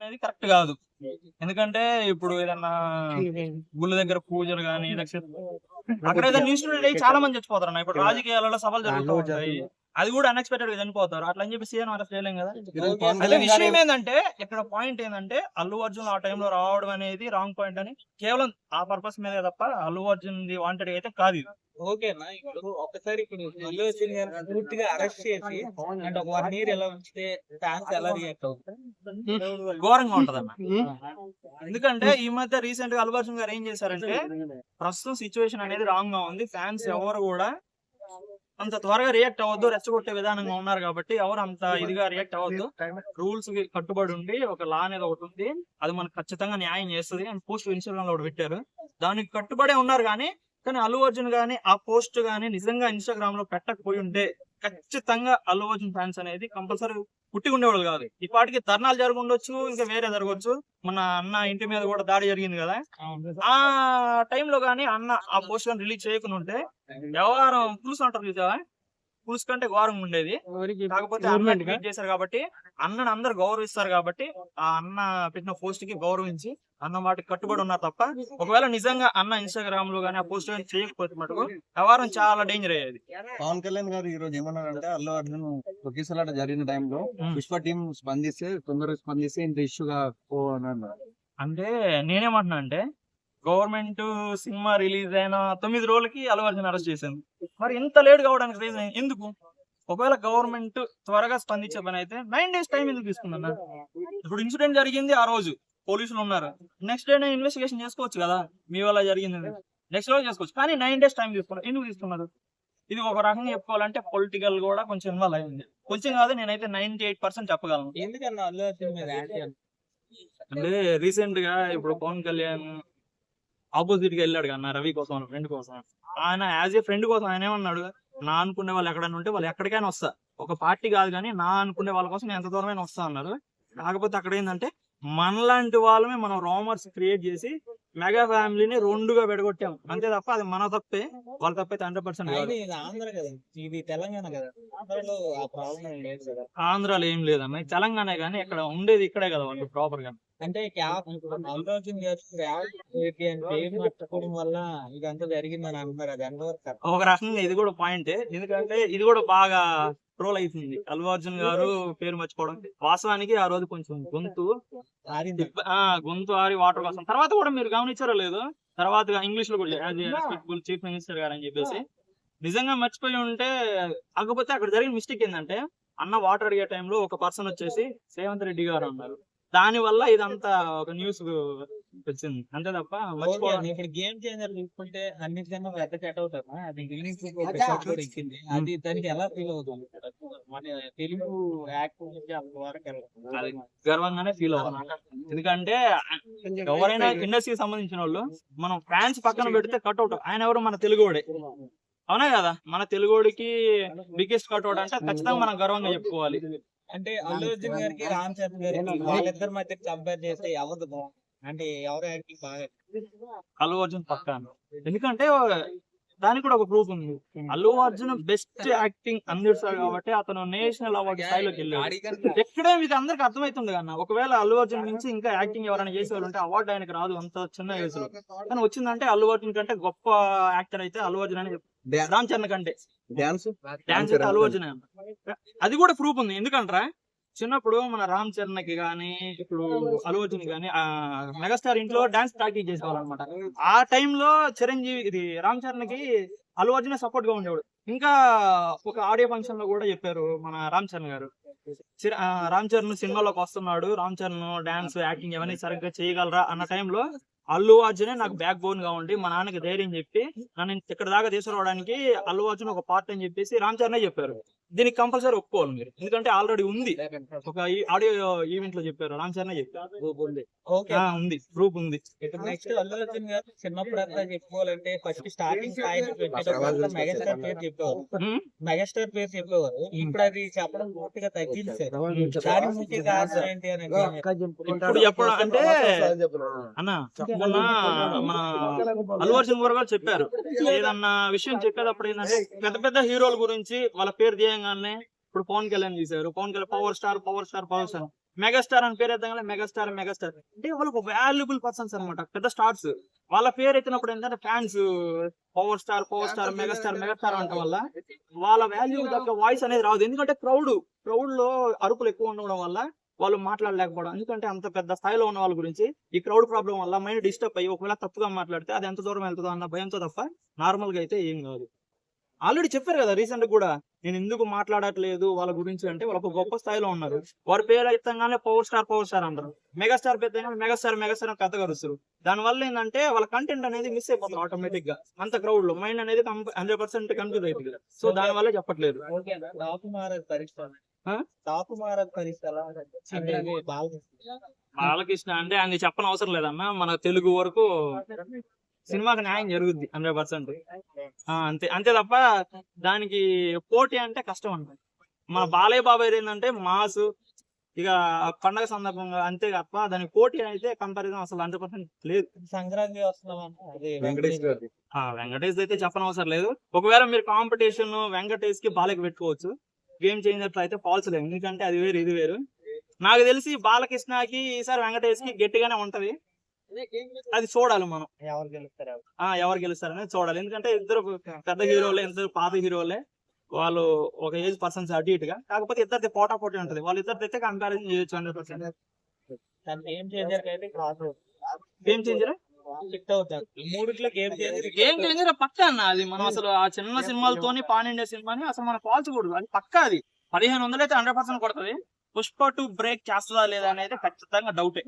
అనేది కరెక్ట్ కాదు. ఎందుకంటే ఇప్పుడు ఏదన్నా గుళ్ళ దగ్గర పూజలు కానీ అక్కడ ఏదైనా అయ్యి చాలా మంది చచ్చిపోతారు ఇప్పుడు రాజకీయాలలో సభలు జరుగుతూ ఉంటాయి. అది కూడా అన్ఎక్స్పెక్టెడ్గా చనిపోతారు. అట్లా అని చెప్పి సీఎం అరెస్ట్ చేయలేం కదా? అదే విషయం గారు ఏంటంటే ఇక్కడ పాయింట్ ఏంటంటే అల్లు అర్జున్ ఆ టైంలో రావడం అనేది రాంగ్ పాయింట్ అని కేవలం ఆ పర్పస్ మీద తప్ప అల్లు అర్జున్ వాంటెడ్ అయితే కాదు ఓకేనా? ఇప్పుడు ఒకసారి ఇప్పుడు అల్లు అర్జున్ గారిని పూర్తిగా అరెస్ట్ చేసి అంటే ఒక వన్ ఇయర్ ఎలా ఉంచితే ఫ్యాన్స్ ఎలా రియాక్ట్ అవుతారు? ఘోరంగా ఉంటది ఎందుకంటే ఈ మధ్య రీసెంట్గా అల్లు అర్జున్ గారు ఏం చేశారంటే ప్రస్తుతం సిచ్యువేషన్ అనేది రాంగ్గా ఉంది. ఫ్యాన్స్ ఎవరు కూడా అంత త్వరగా రియాక్ట్ అవ్వద్దు రెచ్చగొట్టే విధానంగా ఉన్నారు కాబట్టి ఎవరు అంత ఇదిగా రియాక్ట్ అవ్వద్దు. రూల్స్కి కట్టుబడి ఉండి ఒక లా అనేది ఒకటి ఉంది అది మనకు ఖచ్చితంగా న్యాయం చేస్తుంది అండ్ పోస్ట్ ఇన్స్టాగ్రామ్లో ఒకటి పెట్టారు. దానికి కట్టుబడే ఉన్నారు కానీ కానీ అల్లు అర్జున్ గానీ ఆ పోస్ట్ గానీ నిజంగా ఇన్స్టాగ్రామ్లో పెట్టకపోయి ఉంటే ఖచ్చితంగా అల్లు అర్జున్ ఫ్యాన్స్ అనేది కంపల్సరీ పుట్టి ఉండేవాళ్ళు కాదు. ఈ పాటికి ధర్నాలు జరిగి ఉండొచ్చు ఇంకా వేరే జరగవచ్చు మన అన్న ఇంటి మీద కూడా దాడి జరిగింది కదా. ఆ టైంలో గానీ అన్న ఆ పోస్ట్ రిలీజ్ చేయకుండా ఉంటే వ్యవహారం పులుసు అంటారు చూసావా? పులుసు కంటే ఘోరంగా ఉండేది కాకపోతే అన్న ట్వీట్ చేశారు కాబట్టి అన్నని అందరు గౌరవిస్తారు కాబట్టి ఆ అన్న పెట్టిన పోస్ట్కి గౌరవించి అన్న వాటికి కట్టుబడి ఉన్నారు తప్ప ఒకవేళ నిజంగా అన్న ఇన్స్టాగ్రామ్లో గానీ ఆ పోస్ట్ గానీ చేయకపోతే మటుకు వ్యవహారం చాలా డేంజర్ అయ్యేది. పవన్ కళ్యాణ్ గారు ఈ రోజు ఏమన్నారంటే అల్లు అర్జున్ తొక్కిసలాట జరిగిన టైంలో. పుష్ప టీం స్పందిస్తే తొందరగా స్పందిస్తే ఇంత ఇష్యూగా పో అంటే నేనేమంటున్నా అంటే గవర్నమెంట్ సినిమా రిలీజ్ అయిన తొమ్మిది రోజులకి అల్లు అర్జున్ అరెస్ట్ చేసింది. మరి ఇంత లేట్ కావడానికి రీజన్ ఎందుకు? ఒకవేళ గవర్నమెంట్ త్వరగా స్పందించే పని అయితే నైన్ డేస్ టైం ఎందుకు తీసుకుందన్న? ఇప్పుడు ఇన్సిడెంట్ జరిగింది ఆ రోజు. పోలీసులు ఉన్నారు. నెక్స్ట్ డే ఇన్వెస్టిగేషన్ చేసుకోవచ్చు కదా? మీ వల్ల జరిగింది నెక్స్ట్ రోజు చేసుకోవచ్చు. కానీ నైన్ డేస్ టైం తీసుకున్నారు. ఎందుకు తీసుకున్నారు? ఇది ఒక రకంగా చెప్పుకోవాలంటే పొలిటికల్ కూడా కొంచెం ఇన్వాల్వ్ అయింది కొంచెం కాదు నేనైతే నైన్టీ ఎయిట్ పర్సెంట్ చెప్పగలను. ఎందుకన్నా అంటే రీసెంట్గా ఇప్పుడు పవన్ కళ్యాణ్ ఆపోజిట్గా వెళ్ళాడు కదా రవి కోసం ఫ్రెండ్ కోసం. ఆయన యాజ్ ఏ ఫ్రెండ్ కోసం ఆయన ఏమన్నాడు నా అనుకునే వాళ్ళు ఎక్కడైనా ఉంటే వాళ్ళు ఎక్కడికైనా వస్తా. ఒక పార్టీ కాదు కానీ నా అనుకునే వాళ్ళ కోసం ఎంత దూరమైనా వస్తా అన్నారు కాకపోతే అక్కడ ఏంటంటే మనలాంటి వాళ్ళమే మనం రోమర్స్ క్రియేట్ చేసి మెగా ఫ్యామిలీని రెండుగా పెడగొట్టాం అంతే తప్ప అది మన తప్పే వాళ్ళ తప్పైతే హండ్రెడ్ పర్సెంట్ ఇది ఆంధ్ర కదా ఇది తెలంగాణ కదా. ఆంధ్రలో ఏం లేదన్న తెలంగాణ కానీ ఇక్కడ ఉండేది ఇక్కడే కదా వాళ్ళు ప్రాపర్గా. అంటే వల్ల ఇదంతా జరిగిందని అంటున్నారు అది? ఒక రకంగా ఇది కూడా పాయింట్ ఎందుకంటే ఇది కూడా బాగా ట్రోల్ అవుతుంది అల్లు అర్జున్ గారు పేరు మర్చిపోవడం. వాస్తవానికి ఆ రోజు కొంచెం గొంతు ఆ గొంతు ఆరి వాటర్ కోసం. తర్వాత కూడా మీరు గమనించారో లేదు తర్వాత ఇంగ్లీష్లో కూడా చీఫ్ మినిస్టర్ గారు అని చెప్పేసి. నిజంగా మర్చిపోయి ఉంటే కాకపోతే అక్కడ జరిగిన మిస్టేక్ ఏంటంటే అన్న వాటర్ అడిగే టైంలో ఒక పర్సన్ వచ్చేసి రేవంత్ రెడ్డి గారు అన్నారు. దాని వల్ల ఇదంతా ఒక న్యూస్ వచ్చింది. అంతే తప్ప. ఇప్పుడు గేమ్ చేంజర్ చూసుకుంటే అన్నిటికన్నా పెద్ద సెట్ అవుతారు. అది గిన్నిస్ బుక్ ఒక షాట్ కూడా ఎక్కింది అది దానికి ఎలా ఫీల్ అవుతుంది? మన తెలుగు యాక్టర్ గర్వంగానే ఫీల్ అవుతాను ఎందుకంటే ఎవరైనా ఇండస్ట్రీకి సంబంధించిన వాళ్ళు మనం ఫ్యాన్స్ పక్కన పెడితే కట్అవుట్ ఆయన ఎవరు? మన తెలుగువాడే. అవునా కదా? మన తెలుగుడికి బిగ్గెస్ట్ కట్అవుట్ అంటే ఖచ్చితంగా మనం గర్వంగా చెప్పుకోవాలి. అంటే అల్లు అర్జున్ గారికి రామ్ చరణ్ గారికి వాళ్ళిద్దరి మధ్య కంపేర్ చేస్తే ఎవరు అంటే ఎవరు యాక్టింగ్ బాగా అల్లు అర్జున్ పక్కా ఎందుకంటే దానికి కూడా ఒక ప్రూఫ్ ఉంది. అల్లు అర్జున్ బెస్ట్ యాక్టింగ్ అందిస్తాడు కాబట్టి అతను నేషనల్ అవార్డు స్థాయిలోకి వెళ్ళాడు. ఎక్కడే మీకు అందరికి అర్థమవుతుంది కన్నా ఒకవేళ అల్లు అర్జున్ నుంచి ఇంకా యాక్టింగ్ ఎవరైనా చేసేవాళ్ళు ఉంటే అవార్డు ఆయనకు రాదు అంత చిన్న వయసులో. కానీ వచ్చిందంటే అల్లు అర్జున్ కంటే గొప్ప యాక్టర్ అయితే అల్లు అర్జున్ అని. రామ్ చరణ్ కంటే. డాన్స్ డాన్స్ అయితే అల్లు అర్జున్ అది కూడా ప్రూఫ్ ఉంది. ఎందుకంటారా? చిన్నప్పుడు మన రామ్ చరణ్కి గానీ ఇప్పుడు అర్జున్ గానీ ఆ మెగాస్టార్ ఇంట్లో డాన్స్ ప్రాక్టీస్ చేసేవాళ్ళు అనమాట ఆ టైంలో చిరంజీవి ఇది రామ్ చరణ్కి అల్లు అర్జున్ సపోర్ట్గా ఉండేవాడు. ఇంకా ఒక ఆడియో ఫంక్షన్లో కూడా చెప్పారు మన రామ్ చరణ్ గారు. రామ్ చరణ్ సినిమాలోకి వస్తున్నాడు రామ్ చరణ్ డాన్స్ యాక్టింగ్ అవన్నీ సరిగ్గా చేయగలరా అన్న టైంలో అల్లు అర్జునే నాకు బ్యాక్ బోన్గా ఉండి మా నాన్నకి ధైర్యం చెప్పి నన్ను ఇక్కడ దాకా తీసుకురావడానికి అల్లు అర్జున్ ఒక పార్ట్ అని చెప్పేసి రామ్ చరణ్ చెప్పారు. దీనికి కంపల్సరీ ఒప్పుకోవాలి మీరు. ఎందుకంటే ఆల్రెడీ ఉంది. ఒక ఆడియో ఈవెంట్లో చెప్పారు రామ్ చరణ్ చెప్పారు. ఓకే. ఆ, ఉంది. ప్రూఫ్ ఉంది. నెక్స్ట్ అల్లు అర్జున్ గారు చిన్నప్పుడు అంతా చెప్పుకోవాలంటే ఫస్ట్ స్టార్టింగ్ స్థాయి మెగాస్టార్ పేరు చెప్పేవారు. మెగాస్టార్ పేరు చెప్పేవారు. ఇప్పుడు అది చెప్పడం పూర్తిగా తగ్గించారు దాని ముఖ్య కారణం ఏంటి అని అంటే ఇప్పుడు ఎప్పుడు అంటే అన్న మొన్న మన అల్లు అర్జున్ గారు చెప్పారు. ఏదన్నా విషయం చెప్పేటప్పుడు ఏంటంటే పెద్ద పెద్ద హీరోల గురించి వాళ్ళ పేరు తీయంగానే ఇప్పుడు పవన్ కళ్యాణ్ తీశారు Pawan Kalyan power star power star power star megastar అని పేరు ఎత్తగానే మెగాస్టార్ మెగాస్టార్ అంటే వాళ్ళకి వాల్యుబుల్ పర్సన్స్ అన్నమాట. పెద్ద స్టార్స్ వాళ్ళ పేరు ఎత్తినప్పుడు ఏంటంటే fans power star power star megastar megastar అనటం వల్ల వాళ్ళ. వాల్యూ దగ్గర వాయిస్ అనేది రాదు. ఎందుకంటే క్రౌడ్ క్రౌడ్లో అరుపులు ఎక్కువ ఉండడం వల్ల వాళ్ళు మాట్లాడలేకపోవడం. ఎందుకంటే అంత పెద్ద స్థాయిలో ఉన్న వాళ్ళ గురించి ఈ క్రౌడ్ ప్రాబ్లం వల్ల మైండ్ డిస్టర్బ్ అయ్యి ఒకవేళ తప్పుగా మాట్లాడితే అది ఎంత దూరం వెళ్తుందో అన్న భయంతో తప్ప నార్మల్గా అయితే ఏం కాదు. ఆల్రెడీ చెప్పారు కదా రీసెంట్ కూడా. నేను ఎందుకు మాట్లాడట్లేదు వాళ్ళ గురించి అంటే వాళ్ళు ఒక గొప్ప స్థాయిలో ఉన్నారు. వారి పేరు ఎత్తంగానే పవర్ స్టార్ పవర్ స్టార్ అంటారు. మెగాస్టార్ పేరు మెగాస్టార్ మెగాస్టార్ కథ కరుస్తారు. దాని వల్ల ఏంటంటే వాళ్ళ కంటెంట్ అనేది మిస్ అయిపోతుంది ఆటోమేటిక్గా. అంత క్రౌడ్లో మైండ్ అనేది హండ్రెడ్ పర్సెంట్ కన్ఫ్యూజ్ అవుతుంది సో దాని వల్ల చెప్పట్లేదు. బాలకృష్ణ బాలకృష్ణ అంటే ఆయన చెప్పని అవసరం లేదన్న మన తెలుగు వరకు సినిమాకి న్యాయం జరుగుద్ది హండ్రెడ్ పర్సెంట్. అంతే అంతే తప్ప దానికి పోటీ అంటే కష్టం అంట మన బాలయ్య బాబాయ్ ఏంటంటే మాస్ ఇక పండగ సందర్భంగా అంతే తప్ప దానికి పోటీ అయితే కంపారిజన్ అసలు హండ్రెడ్ పర్సెంట్ లేదు. సంక్రాంతి వెంకటేష్ గారి ఆ వెంకటేష్ అయితే చెప్పనవసరం లేదు. ఒకవేళ మీరు కాంపిటీషన్ వెంకటేష్కి బాలకి పెట్టుకోవచ్చు. గేమ్ చేంజర్ అయితే ఫాల్స్ లేదు. ఎందుకంటే అది వేరు ఇది వేరు. నాకు తెలిసి బాలకృష్ణకి ఈసారి వెంకటేష్కి గట్టిగానే ఉంటది. అది చూడాలి మనం. ఎవరు గెలుస్తారు? ఎవరు? ఆ ఎవరు గెలుస్తారనేది చూడాలి. ఎందుకంటే ఇద్దరు పెద్ద హీరోలే ఇద్దరు పాత హీరోలే. వాళ్ళు ఒక ఏజ్ పర్సన్స్ అటు ఇటుగా. కాకపోతే ఇద్దరిది పోటా పోటీ ఉంటది. వాళ్ళు ఇద్దరిది అయితే కంపారిజన్ చేయొచ్చు హండ్రెడ్ పర్సెంట్ గేమ్ చేంజర్ మూడిట్లో చేంజర్ చేంజర్ పక్కా అన్న అది. మనం అసలు ఆ చిన్న సినిమాలతోని పాన్ ఇండియా సినిమాని అసలు మనం పాల్చకూడదు. అది పక్కా అది. పదిహేను వందలు అయితే హండ్రెడ్ పర్సెంట్ కొడుతుంది. పుష్ప టూ బ్రేక్ చేస్తుందా లేదా అనేది ఖచ్చితంగా డౌటే